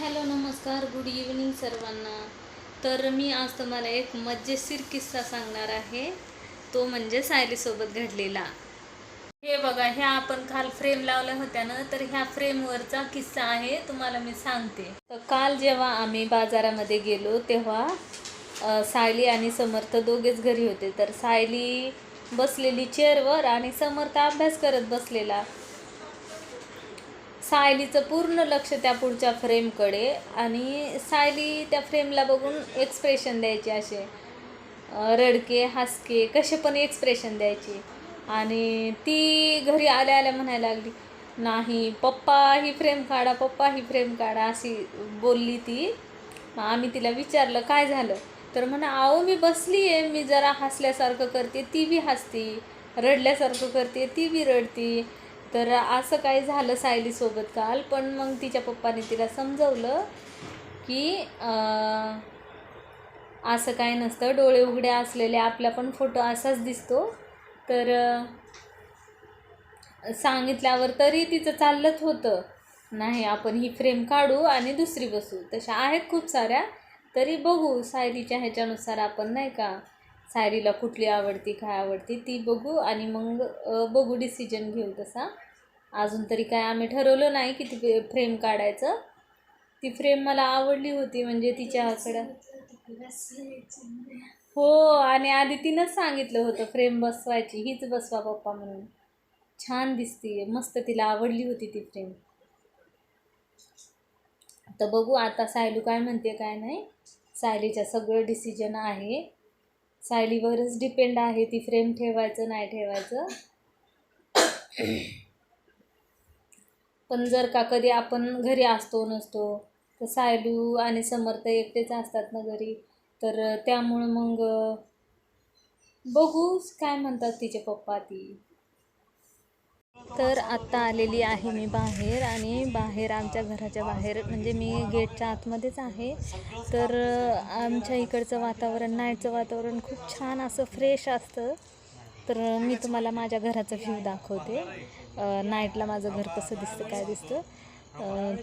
Hello नमस्कार. Good evening सर्वांना. तर मी आज तुम्हाला एक मजेशीर किस्सा सांगणार आहे. तो म्हणजे सायलीसोबत घडलेला. हे बघा ह्या आपण काल फ्रेम लावल्या होत्या ना तर ह्या फ्रेमवरचा किस्सा आहे. तुम्हाला मी सांगते. तर काल जेव्हा आम्ही बाजारामध्ये गेलो तेव्हा सायली आणि समर्थ दोघेच घरी होते. तर सायली बसलेली चेअरवर आणि समर्थ अभ्यास करत बसलेला. सायलीचं पूर्ण लक्ष त्या पुढच्या फ्रेमकडे आणि सायली त्या फ्रेमला बघून एक्सप्रेशन द्यायचे असे. रडके हसके कसे पण एक्सप्रेशन द्यायची. आणि ती घरी आल्या आल्या म्हणायला लागली नाही पप्पा ही फ्रेम काढा पप्पा ही फ्रेम काढा अशी बोलली ती. आम्ही तिला विचारलं काय झालं? तर म्हणा अहो मी बसली आहे मी जरा हसल्यासारखं करते ती बी हसती रडल्यासारखं करते ती बी रडती. तर असं काय झालं सायलीसोबत काल पण मग तिच्या पप्पाने तिला समजवलं की असं काय नसतं. डोळे उघडे असलेले आपला पण फोटो असाच दिसतो. तर सांगितल्यावर तरी तिचं चाललंच होतं. नाही आपण ही फ्रेम काढू आणि दुसरी बसू. तशा आहेत खूप साऱ्या. तरी बघू सायलीच्या ह्याच्यानुसार आपण नाही का सायलीला कुठली आवडती काय आवडती ती बघू आणि मग बघू डिसिजन घेऊ तसा. अजून तरी काय आम्ही ठरवलं नाही की ती फ्रेम काढायचं. ती फ्रेम मला आवडली होती म्हणजे तिच्याकडं. हो आणि आधी तिनंच सांगितलं होतं फ्रेम बसवायची हीच बसवा पप्पा म्हणून. छान दिसते मस्त तिला आवडली होती ती फ्रेम. तर बघू आता सायलू काय म्हणते काय नाही. सायलीचं सगळं डिसिजन आहे. सायलीवरच डिपेंड आहे ती फ्रेम ठेवायचं नाही ठेवायचं. पण जर का कधी आपण घरी असतो नसतो तर सायलू आणि समर्थ एकटेच असतात ना घरी. तर त्यामुळं मग बघू काय म्हणतात तिचे पप्पा ती. तर आत्ता आलेली आहे मी बाहेर आणि बाहेर आमच्या घराच्या बाहेर म्हणजे मी गेटच्या आतमध्येच आहे. तर आमच्या इकडचं वातावरण नाईटचं वातावरण खूप छान असं फ्रेश असतं. तर मी तुम्हाला माझ्या घराचं व्ह्यू दाखवते. नाईटला माझं घर कसं दिसतं काय दिसतं.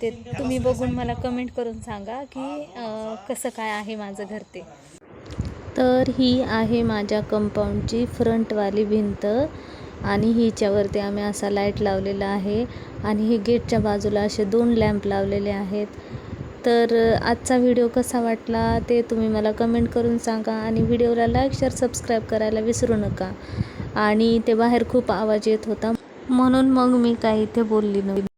ते तुम्ही बघून मला कमेंट करून सांगा की कसं काय आहे माझं घर ते. तर ही आहे माझ्या कंपाऊंडची फ्रंटवाली भिंत आणि हिच्यावरती आम्ही असा लाइट लावलेला आहे. आणि हे गेटच्या बाजूला असे दोन लॅम्प लावलेले आहेत. तर आजचा व्हिडिओ कसा वाटला ते तुम्ही मला कमेंट करून सांगा आणि व्हिडिओला लाईक शेअर सबस्क्राईब करायला विसरू नका. आणि ते बाहेर खूप आवाज येत होता. म्हणून मग मी काही इथे बोलली नव्हती.